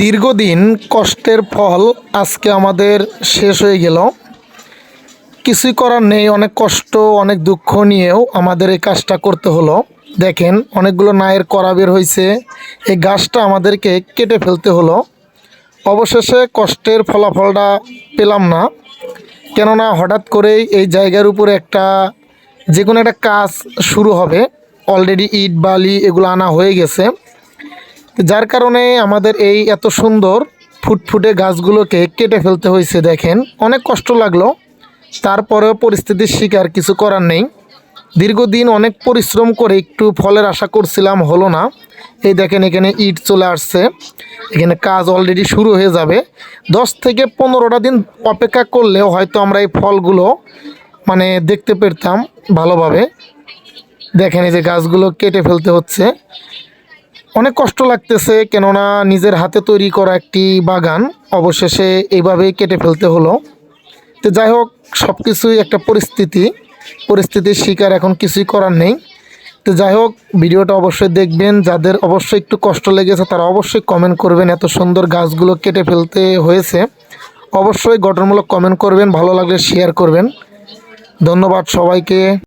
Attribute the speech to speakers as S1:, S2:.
S1: দীর্ঘদিন কষ্টের ফল আজকে আমাদের শেষ হয়ে গেল। কিছুই করার নেই, অনেক কষ্ট, অনেক দুঃখ নিয়েও আমাদের এই কাজটা করতে হলো। দেখেন, অনেকগুলো নায়ের করা বের হয়েছে। এই গাছটা আমাদেরকে কেটে ফেলতে হলো। অবশেষে কষ্টের ফলাফলটা পেলাম না। কেননা হঠাৎ করেই এই জায়গার উপরে একটা যে কোনো একটা কাজ শুরু হবে। অলরেডি ইট, বালি এগুলো আনা হয়ে গেছে। যার কারণে আমাদের এই এত সুন্দর ফুটফুটে গাছগুলোকে কেটে ফেলতে হয়েছে, দেখেন। অনেক কষ্ট লাগল। তারপরেও পরিস্থিতির শিকার কিছু করার নেই। দীর্ঘদিন অনেক পরিশ্রম করে একটু ফলের আশা করছিলাম, হলো না। এই দেখেন, এখানে ইট চলে আসছে। এখানে কাজ অলরেডি শুরু হয়ে যাবে। দশ থেকে পনেরোটা দিন অপেক্ষা করলেও হয়তো আমরা এই ফলগুলো মানে দেখতে পেতাম ভালোভাবে। দেখেন, এই যে গাছগুলো কেটে ফেলতে হচ্ছে। অনেক কষ্ট লাগতেছে কেননা নিজের হাতে তৈরি করা একটি বাগান অবশেষে এইভাবেই কেটে ফেলতে হলো। তো যাই হোক সব কিছুই একটা পরিস্থিতি। পরিস্থিতির শিকার এখন কিছুই করার নেই। তো যাই হোক, ভিডিওটা অবশ্যই দেখবেন। যাদের অবশ্যই একটু কষ্ট লেগেছে, তারা অবশ্যই কমেন্ট করবেন এত সুন্দর গাছগুলো কেটে ফেলতে হয়েছে। অবশ্যই গঠনমূলক কমেন্ট করবেন, ভালো লাগলে শেয়ার করবেন। ধন্যবাদ সবাইকে।